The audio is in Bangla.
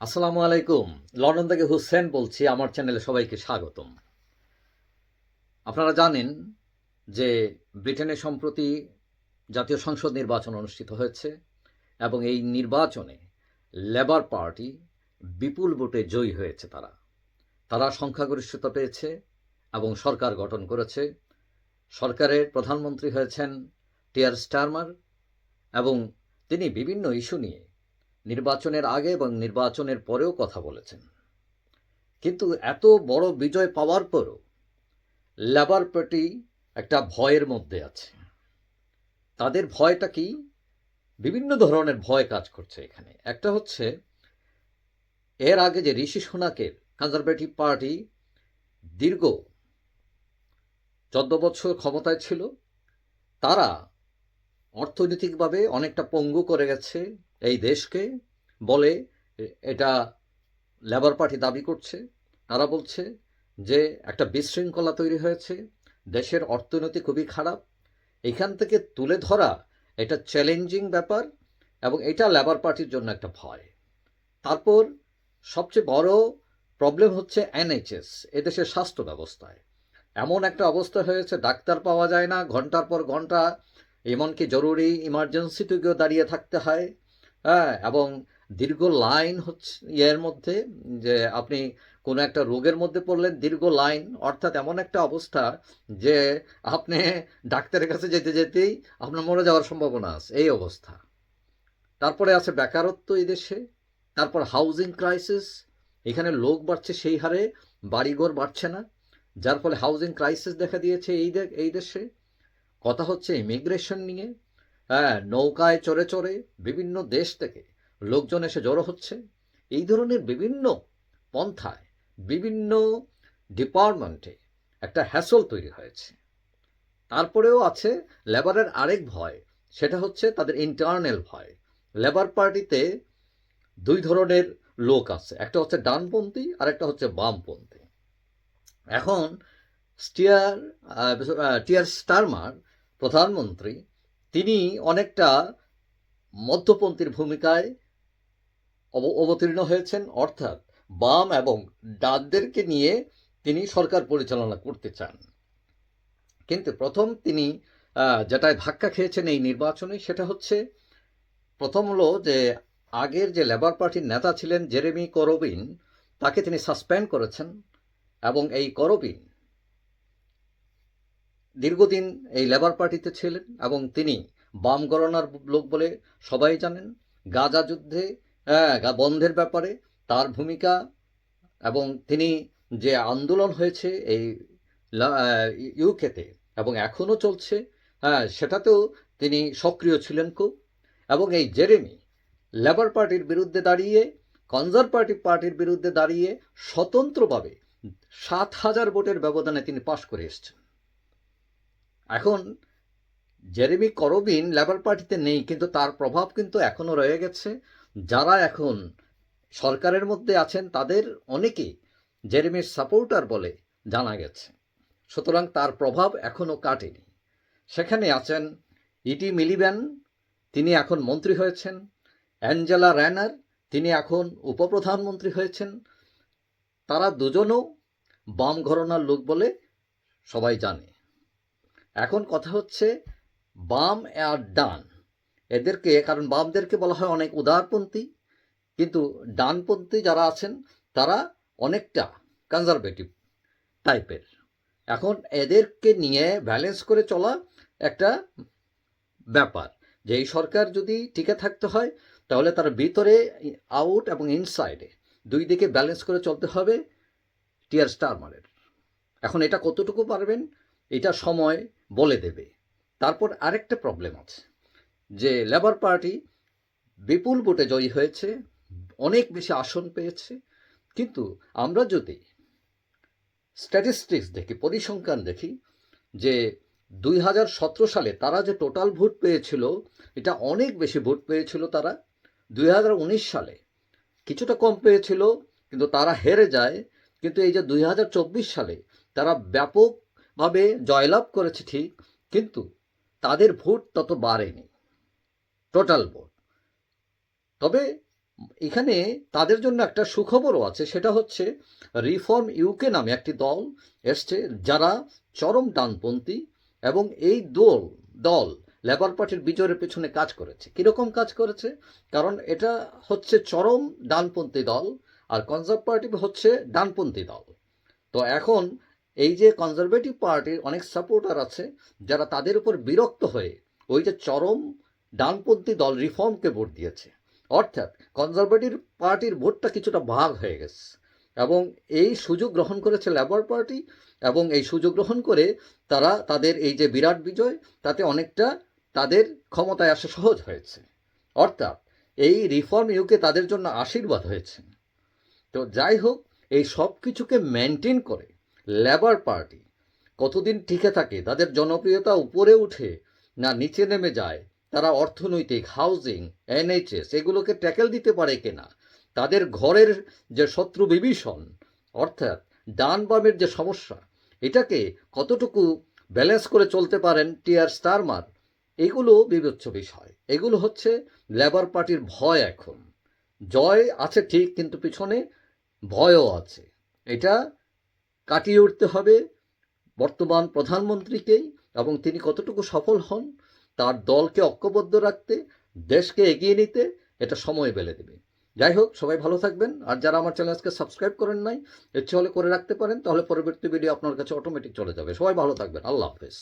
আসসালামু আলাইকুম। লন্ডন থেকে হুসেন বলছি, আমার চ্যানেলে সবাইকে স্বাগতম। আপনারা জানেন যে ব্রিটেনে সম্প্রতি জাতীয় সংসদ নির্বাচন অনুষ্ঠিত হয়েছে এবং এই নির্বাচনে লেবার পার্টি বিপুল ভোটে জয়ী হয়েছে তারা। তারা সংখ্যাগরিষ্ঠতা পেয়েছে এবং সরকার গঠন করেছে। সরকারের প্রধানমন্ত্রী হয়েছেন টিয়ার স্টারমার এবং তিনি বিভিন্ন ইস্যু নিয়ে নির্বাচনের আগে এবং নির্বাচনের পরেও কথা বলেছেন। কিন্তু এত বড় বিজয় পাওয়ার পরও লেবার পার্টি একটা ভয়ের মধ্যে আছে। তাদের ভয়টা কি? বিভিন্ন ধরনের ভয় কাজ করছে এখানে। একটা হচ্ছে, এর আগে যে ঋষি সোনাকের কনজারভেটিভ পার্টি দীর্ঘ চোদ্দ বছর ক্ষমতায় ছিল, তারা অর্থনৈতিকভাবে অনেকটা পঙ্গু করে গেছে এই দেশকে। বলে এটা লেবার পার্টি দাবি করছে। তারা বলছে যে একটা বিশৃঙ্খলা তৈরি হয়েছে। দেশের অর্থনীতি খুবই খারাপ। এখান থেকে তুলে ধরা এটা চ্যালেঞ্জিং ব্যাপার এবং এটা লেবার পার্টির জন্য একটা ভয়। তারপর সবচেয়ে বড় প্রবলেম হচ্ছে এনএইচএস এদেশের স্বাস্থ্য ব্যবস্থায়। এমন একটা অবস্থা হয়েছে, ডাক্তার পাওয়া যায় না, ঘণ্টার পর ঘণ্টা এমনকি জরুরি ইমার্জেন্সিতে গিয়েও দাঁড়িয়ে থাকতে হয়। হ্যাঁ এবং দীর্ঘ লাইন হচ্ছে ইয়ের মধ্যে যে আপনি কোনো একটা রোগের মধ্যে পড়লেন দীর্ঘ লাইন অর্থাৎ এমন একটা অবস্থা যে আপনি ডাক্তারের কাছে যেতে যেতেই আপনার মরে যাওয়ার সম্ভাবনা আছে। এই অবস্থা। তারপরে আছে বেকারত্ব এই দেশে। তারপর হাউজিং ক্রাইসিস এখানে লোক বাড়ছে সেই হারে, বাড়িঘর বাড়ছে না। যার ফলে হাউজিং ক্রাইসিস দেখা দিয়েছে এই এই দেশে। কথা হচ্ছে ইমিগ্রেশন নিয়ে। হ্যাঁ নৌকায় চড়ে চড়ে বিভিন্ন দেশ থেকে লোকজন এসে জড়ো হচ্ছে। এই ধরনের বিভিন্ন পন্থায়, বিভিন্ন ডিপার্টমেন্টে একটা হ্যাসল তৈরি হয়েছে। তারপরেও আছে লেবারের আরেক ভয়, সেটা হচ্ছে তাদের ইন্টারনাল ভয়। লেবার পার্টিতে দুই ধরনের লোক আছে, একটা হচ্ছে ডানপন্থী আর একটা হচ্ছে বামপন্থী। এখন স্টিয়ার টিয়ার স্টারমার প্রধানমন্ত্রী, তিনি অনেকটা মধ্যপন্থীর ভূমিকায় অব- অবতীর্ণ হয়েছেন। অর্থাৎ বাম এবং ডাকদেরকে নিয়ে তিনি সরকার পরিচালনা করতে চান। কিন্তু প্রথম তিনি যেটায় ধাক্কা খেয়েছেন এই নির্বাচনে সেটা হচ্ছে, প্রথম হলো যে আগের যে লেবার পার্টির নেতা ছিলেন জেরেমি করবিন, তাকে তিনি সাসপেন্ড করেছেন এবং এই করবিন দীর্ঘদিন এই লেবার পার্টিতে ছিলেন এবং তিনি বাম গণনার লোক বলে সবাই জানেন। গাজা যুদ্ধে হ্যাঁ, বন্ধের ব্যাপারে তার ভূমিকা এবং তিনি যে আন্দোলন হয়েছে এই ইউকেতে এবং এখনও চলছে হ্যাঁ সেটাতেও তিনি সক্রিয় ছিলেন খুব। এবং এই জেরেমি লেবার পার্টির বিরুদ্ধে দাঁড়িয়ে কনজারভেটিভ পার্টির বিরুদ্ধে দাঁড়িয়ে স্বতন্ত্রভাবে সাত হাজার ভোটের ব্যবধানে তিনি পাশ করে এসেছেন। এখন জেরেমি করবিন লেবার পার্টিতে নেই, কিন্তু তার প্রভাব কিন্তু এখনও রয়ে গেছে। যারা এখন সরকারের মধ্যে আছেন, তাদের অনেকেই জেরেমির সাপোর্টার বলে জানা গেছে। সুতরাং তার প্রভাব এখনও কাটেনি। সেখানে আছেন ইটি মিলিব্যান, তিনি এখন মন্ত্রী হয়েছেন। অ্যাঞ্জেলা র্যানার, তিনি এখন উপপ্রধানমন্ত্রী হয়েছেন। তারা দুজনও বাম ঘরনার লোক বলে সবাই জানে। এখন কথা হচ্ছে, বাম আর ডান। এদেরকে, কারণ বামদেরকে বলা হয় অনেক উদারপন্থী, কিন্তু ডানপন্থী যারা আছেন, তারা অনেকটা কনজারভেটিভ টাইপের এখন এদেরকে নিয়ে ব্যালেন্স করে চলা একটা ব্যাপার, যে এই সরকার যদি টিকে থাকতে হয়, তাহলে তার ভিতরে আউট এবং ইনসাইডে দুই দিকে ব্যালেন্স করে চলতে হবে টিয়ার স্টারমারের এখন এটা কতটুকু পারবেন? এটা সময় বলে দেবে। তারপর আরেকটা প্রবলেম আছে, যে লেবার পার্টি বিপুল ভোটে জয়ী হয়েছে, অনেক বেশি আসন পেয়েছে, কিন্তু আমরা যদি স্ট্যাটিস্টিক্স দেখি, পরিসংখ্যান দেখি, যে দুই হাজার সতেরো সালে তারা যে টোটাল ভোট পেয়েছিল, এটা অনেক বেশি ভোট পেয়েছিল তারা। দুই হাজার উনিশ সালে কিছুটা কম পেয়েছিল, কিন্তু তারা হেরে যায়। কিন্তু এই যে দুই হাজার চব্বিশ সালে তারা ব্যাপকভাবে জয়লাভ করেছে ঠিক, কিন্তু তাদের ভোট তত বাড়েনি। টোটাল ভোট তবে এখানে তাদের জন্য একটা সুখবরও আছে, সেটা হচ্ছে রিফর্ম ইউকে নামে একটি দল এসছে যারা চরম ডানপন্থী এবং এই দল দল লেবার পার্টির বিজয়ের পেছনে কাজ করেছে। কীরকম কাজ করেছে? কারণ এটা হচ্ছে চরম ডানপন্থী দল আর কনজারভেটিভ হচ্ছে ডানপন্থী দল। তো এখন এই যে কনজারভেটিভ পার্টির অনেক সাপোর্টার আছে, যারা তাদের উপর বিরক্ত হয়ে ওই যে চরম ডানপন্থী দল রিফর্মকে ভোট দিয়েছে। অর্থাৎ কনজারভেটিভ পার্টির ভোটটা কিছুটা ভাগ হয়ে গেছে। এবং এই সুযোগ গ্রহণ করেছে লেবার পার্টি এবং এই সুযোগ গ্রহণ করে তারা তাদের এই যে বিরাট বিজয়, তাতে অনেকটা তাদের ক্ষমতায় আসা সহজ হয়েছে। অর্থাৎ এই রিফর্ম ইউকে তাদের জন্য আশীর্বাদ হয়েছে। তো যাই হোক, এই সব কিছুকে মেনটেন করে লেবার পার্টি কতদিন টিকে থাকে, তাদের জনপ্রিয়তা উপরে উঠে না নিচে নেমে যায়? তারা অর্থনৈতিক হাউজিং এনএইচএস এগুলোকে ট্যাকেল দিতে পারে কিনা? তাদের ঘরের যে শত্রু বিভীষণ, অর্থাৎ ডান বামের যে সমস্যা, এটাকে কতটুকু ব্যালেন্স করে চলতে পারেন টিআর স্টারমার? এগুলো বিবেচ্য বিষয়। এগুলো হচ্ছে লেবার পার্টির ভয় এখন। জয় আছে ঠিক, কিন্তু পিছনে ভয়ও আছে। এটা কাটিয়ে উঠতে হবে। বর্তমান প্রধানমন্ত্রীকেই এবং তিনি কতটুকু সফল হন, তার দলকে ঐক্যবদ্ধ রাখতে, দেশকে এগিয়ে নিতে, এটা সময় বেলে দেবে। যাই হোক, সবাই ভালো থাকবেন। আর যারা আমার চ্যানেলকে সাবস্ক্রাইব করেন নাই ইচ্ছে হলে করে রাখতে পারেন, তাহলে পরবর্তী ভিডিও আপনার কাছে অটোমেটিক চলে যাবে। সবাই ভালো থাকবেন। আল্লাহ হাফেজ।